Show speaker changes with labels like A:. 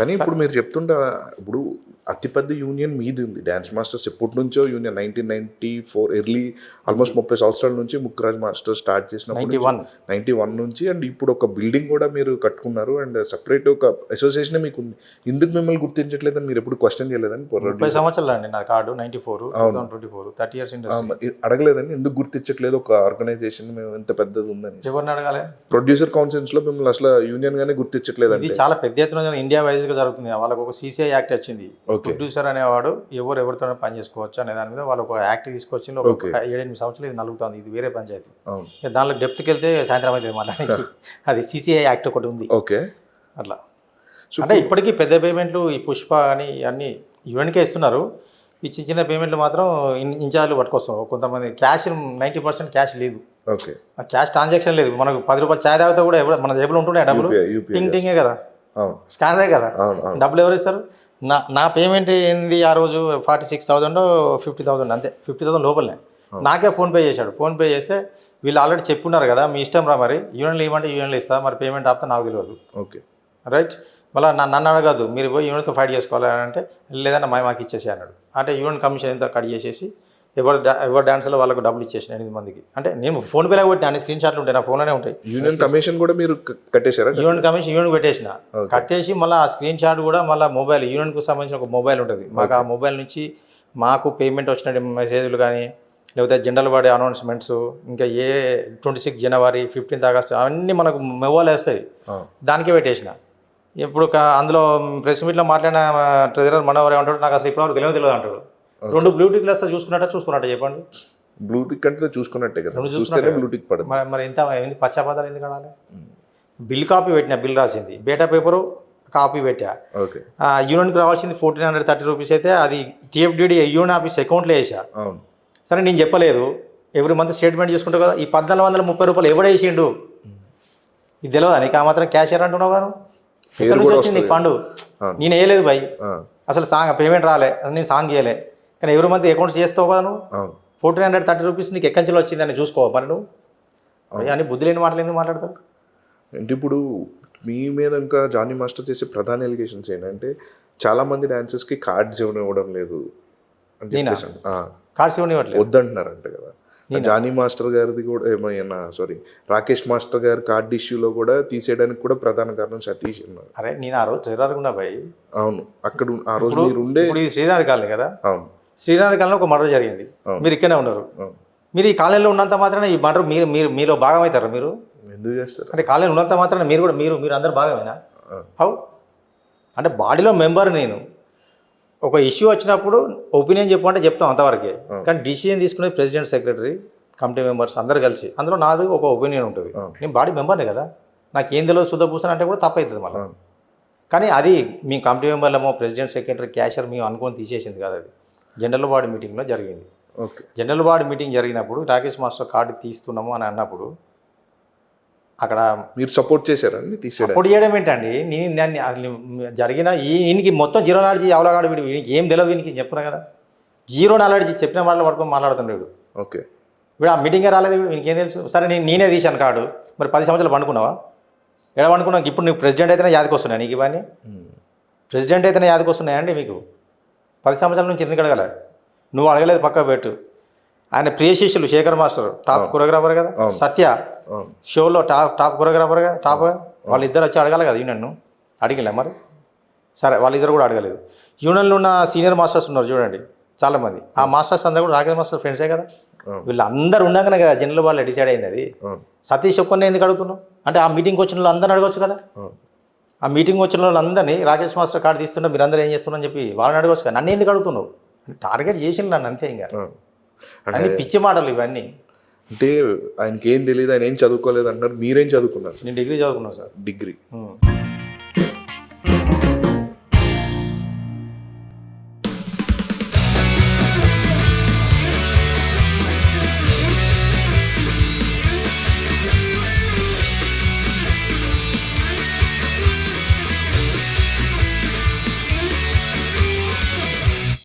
A: కానీ ఇప్పుడు మీరు చెప్తుంటే ఇప్పుడు అతిపెద్ద యూనియన్ మీది ఉంది. డ్యాన్స్ మాస్టర్స్ ఎప్పటి నుంచో union nineteen ninety four early almost ముప్పై సంవత్సరాల నుంచి ముక్కరాజ్ మాస్టర్ స్టార్ట్ చేసినప్పుడు
B: వన్
A: నైన్టీ వన్ నుంచి అండ్ ఇప్పుడు ఒక బిల్డింగ్ కూడా మీరు కట్టుకున్నారు అండ్ సపరేట్ ఒక అసోసియేషన్ మీకు ఉంది ఎందుకు మిమ్మల్ని గుర్తించట్లేదని మీరు ఎప్పుడు క్వశ్చన్ చేయలేదని
B: ముప్పై సంవత్సరాలు అండి నా card ninety four twenty four thirty years
A: అడగలేదని ఎందుకు గుర్తించట్లేదు? ఒక ఆర్గనైజేషన్ మేము ఎంత పెద్దది ఉందని.
B: ఎవరిని అడగాలి?
A: ప్రొడ్యూసర్ కౌన్సిల్స్లో మిమ్మల్ని అసలు యూనియన్ గానే గుర్తించట్లేదండి.
B: ఇది చాలా పెద్ద ఎత్తున ఇండియా వైజ్ గా జరుగుతుంది. వాళ్ళకి ఒక సీసీఐ యాక్ట్ వచ్చింది. ప్రొడ్యూసర్ అనేవాడు ఎవరు ఎవరితో పని చేసుకోవచ్చు అనే దాని మీద వాళ్ళు ఒక యాక్ట్ తీసుకొచ్చి ఒక. ఏడెనిమిది సంవత్సరాలు ఇది నలుగుతుంది. ఇది వేరే పంచాయతీ. దానిలో డెప్త్కి వెళ్తే సాయంత్రం అయితే మాట్లాడానికి అది సీసీఐ యాక్ట్ ఒకటి ఉంది.
A: ఓకే.
B: అట్లా. అంటే ఇప్పటికీ పెద్ద పేమెంట్లు ఈ పుష్ప అని అన్ని యూనిట్కే ఇస్తున్నారు. ఈ చిన్న చిన్న పేమెంట్లు మాత్రం ఇన్- ఇన్ఛార్జ్లు పట్టుకొస్తున్నారు. కొంతమంది క్యాష్ నైంటీ పర్సెంట్ క్యాష్ లేదు.
A: ఓకే.
B: క్యాష్ ట్రాన్సాక్షన్ లేదు. మనకు పది రూపాయలు ఛాయ్ తాగితే కూడా మన జేబులో ఉంటున్నాయి డబ్బులు. టింగ్ టింగే కదా. స్కానరే కదా? డబ్బులు ఎవరు ఇస్తారు? నా నా పేమెంట్ ఏంది ఆ రోజు? Forty six thousand fifty thousand అంతే. ఫిఫ్టీ థౌసండ్ లోపలనే. నాకే ఫోన్పే చేశాడు. ఫోన్పే చేస్తే వీళ్ళు ఆల్రెడీ చెప్పున్నారు కదా మీ ఇష్టం రా మరి. యూనియన్లు ఇవ్వమంటే యూనియన్లు ఇస్తా మరి పేమెంట్ ఆపితే నాకు తెలియదు
A: ఓకే.
B: రైట్ మళ్ళీ నన్ను అడగదు మీరు పోయి యూనియన్తో ఫైట్ చేసుకోవాలి అని అంటే లేదన్నా మా మాకు ఇచ్చేసి అన్నాడు. అంటే యూనియన్ కమిషన్ ఎంత కట్ చేసేసి ఎవరు ఎవరు డాన్సర్లో వాళ్ళకు డబ్బులు ఇచ్చేసిన ఎనిమిది మందికి. అంటే నేను ఫోన్పేలో కొట్టిన అన్ని స్క్రీన్ షాట్లు ఉంటాయి నా ఫోన్లోనే ఉంటాయి.
A: యూనియన్ కమిషన్ కూడా మీరు కట్టేశారా?
B: యూనియన్ కమిషన్ యూనియన్ పెట్టేసిన. కట్టేసి మళ్ళీ ఆ స్క్రీన్ షాట్ కూడా మళ్ళీ మొబైల్ యూనియన్కు సంబంధించిన ఒక మొబైల్ ఉంటుంది. మాకు ఆ మొబైల్ నుంచి మాకు పేమెంట్ వచ్చిన మెసేజ్లు కానీ లేకపోతే జనరల్ బాడీ అనౌన్స్మెంట్స్ ఇంకా ఏ ట్వంటీ సిక్స్ జనవరి ఫిఫ్టీన్త్ ఆగస్ట్ అవన్నీ మనకు మొబైల్ వేస్తాయి. దానికే పెట్టేసిన. ఇప్పుడు అందులో ప్రెస్ మీట్లో మాట్లాడిన ట్రెజరర్ మనవర్ ఏమంటాడు? నాకు అసలు ఇప్పటివరకు తెలియదు తెలియదు అంటాడు. రెండు బ్లూటూత్ గ్లాస్ చూసుకున్నట్ట చూసుకున్నట్ట చెప్పండి.
A: బ్లూటిక్ అంటే చూసుకున్నట్టే కదా. చూస్తేనే. బ్లూటిక్ పడదు.
B: మరి ఇంత ఏంది? పచ్చాపదాలు ఎందుకు అడాలి బిల్ కాపీ పెట్టిన బిల్ రాసింది. బేటా పేపరు కాపీ పెట్టా.
A: ఓకే.
B: ఆ, యూనియన్కి రావాల్సింది ఫోర్టీన్ హండ్రెడ్ థర్టీ రూపీస్ అయితే అది టీఎఫ్డిడి యూనియన్ ఆఫీస్ అకౌంట్లో వేసా. సరే నేను చెప్పలేదు. ఎవ్రీ మంత్ స్టేట్మెంట్ చూసుకుంటావు కదా ఈ పద్నాలుగు వందల ముప్పై రూపాయలు ఎవడేసిండు ఇది తెలియదా నీకు? ఆ మాత్రం క్యాషియర్ అంటున్నావు గాను ఎక్కడి
A: పేరు
B: నుంచి వచ్చింది ఫండ్. నేను వేయలేదు భయ్. అసలు సాంగ్ పేమెంట్ రాలే. నేను సాంగ్ చేయలే కానీ ఎవ్రీ మంత్ అకౌంట్స్ చేస్తావు కదా నువ్వు? ఫోర్టీన్ హండ్రెడ్ థర్టీ రూపీస్ నీకు ఎక్కడి నుంచి వచ్చిందని చూసుకో మరి నువ్వు? అని బుద్ధి లేని మాటలు ఎందుకు మాట్లాడతావు?
A: అంటే ఇప్పుడు మీ మీద ఇంకా జానీ మాస్టర్ చేసే ప్రధాన ఎలిగేషన్స్ ఏంటంటే చాలా మంది dancers కి కార్డ్స్ ఇవ్వడం లేదు అని? చెప్పేసి
B: కార్డ్స్ ఇవ్వనివ్వట్లేదు?
A: వద్దంటున్నారంట కదా. జానీ మాస్టర్ గారిది కూడా ఏమైనా sorry Rakesh master garu card ఇష్యూలో కూడా తీసేయడానికి కూడా ప్రధాన కారణం సతీష్
B: అరే నేను ఆ రోజు ఉన్నా భయ్
A: అవును. అక్కడ ఆ రోజు మీరు ఉండే
B: శ్రీనాథ్ కాలనీ కదా?
A: అవును.
B: శ్రీనాథ్ కాలనీ ఒక మర్డర్ జరిగింది. మీరు ఇక్కడనే ఉన్నారు. మీరు ఈ కాలనీలో ఉన్నంత మాత్రాన ఈ మర్డర్ మీరు మీరు మీలో భాగం అవుతారా మీరు?
A: ఎందుకు చేస్తారు?
B: అంటే కాలనీ ఉన్నంత మాత్రాన మీరు కూడా మీరు మీరు అందరు భాగమేనా? హౌ? అంటే బాడీలో మెంబర్ నేను. ఒక ఇష్యూ వచ్చినప్పుడు ఒపీనియన్ చెప్పమంటే చెప్తాం అంతవరకే. కానీ డిసిజన్ తీసుకునేది ప్రెసిడెంట్ సెక్రటరీ కమిటీ మెంబర్స్ అందరు కలిసి. అందులో నాది ఒక ఒపీనియన్ ఉంటుంది. నేను బాడీ మెంబర్నే కదా. నాకు ఏం తెలియదు శుద్ధ పూసని అంటే కూడా తప్పవుతుంది మళ్ళీ. కానీ అది మీ కమిటీ మెంబర్లేమో ప్రెసిడెంట్ సెక్రటరీ క్యాషియర్ మేము అనుకొని తీసేసింది కాదు అది. జనరల్ బాడీ మీటింగ్లో జరిగింది.
A: ఓకే.
B: జనరల్ బాడీ మీటింగ్ జరిగినప్పుడు రాకేష్ మాస్టర్ కార్డు తీస్తున్నాము అని అన్నప్పుడు అక్కడ
A: మీరు సపోర్ట్ చేశారండి? తీసేయడానికి.
B: సపోర్ట్ చేయడం ఏంటండి? నేను నన్ను అసలు జరిగిన ఈ ఈయనకి మొత్తం జీరో నాలెడ్జ్ అవలగాడు వీడు? వీడికి ఏం తెలియదు వీనికి చెప్పున్నా కదా? జీరో నాలెడ్జ్ చెప్పిన వాళ్ళు పడుకొని మాట్లాడుతున్నాడు
A: ఓకే.
B: వీడు ఆ మీటింగే రాలేదు వీనికి ఏం తెలుసు? సరే నేను నేనే తీశాను కాడు మరి పది సంవత్సరాలు పండుకున్నావా? ఎక్కడ పండుకున్నావు? ఇప్పుడు నువ్వు ప్రెసిడెంట్ అయితేనే యాదకి వస్తున్నాయి నీకు ఇవన్నీ. ప్రెసిడెంట్ అయితేనే యాదకి వస్తున్నాయండి మీకు? పది సంవత్సరాల నుంచి ఎందుకు అడగలే? నువ్వు అడగలేదు పక్క పెట్టు ఆయన ప్రియ శిష్యులు శేఖర్ మాస్టర్ టాప్ కొరియోగ్రాఫర్ కదా. సత్య షోలో టాప్ టాప్ కొరియోగ్రాఫర్ కదా? టాప్ వాళ్ళిద్దరు వచ్చి అడగాలి కదా యూనియన్ అడిగిలే మరి? సరే వాళ్ళిద్దరు కూడా అడగలేదు. యూనియన్లో ఉన్న సీనియర్ మాస్టర్స్ ఉన్నారు చూడండి చాలామంది. ఆ మాస్టర్స్ అందరూ కూడా రాకేష్ మాస్టర్ ఫ్రెండ్సే కదా?
A: అవును.
B: వీళ్ళందరూ ఉండగానే కదా జనరల్ వాళ్ళు డిసైడ్ అయింది అది. సతీష్ ఒక్కరిని ఎందుకు అడుగుతున్నావు? అంటే ఆ మీటింగ్కి వచ్చిన వాళ్ళు అందరిని అడగొచ్చు కదా? ఆ మీటింగ్ వచ్చిన వాళ్ళందరినీ రాకేష్ మాస్టర్ కార్డు తీస్తున్నా మీరు అందరూ ఏం చేస్తున్నారని చెప్పి వాళ్ళని అడగొచ్చు కదా. నన్ను ఎందుకు అడుగుతున్నావు? టార్గెట్ చేసిన నన్ను అంతే ఇంకా. అన్ని పిచ్చి మాటలు ఇవన్నీ.
A: అంటే ఆయనకి ఏం తెలియదు ఆయన ఏం చదువుకోలేదు అంటారు మీరేం చదువుకున్నారు?
B: నేను డిగ్రీ చదువుకున్నాను సార్.
A: డిగ్రీ.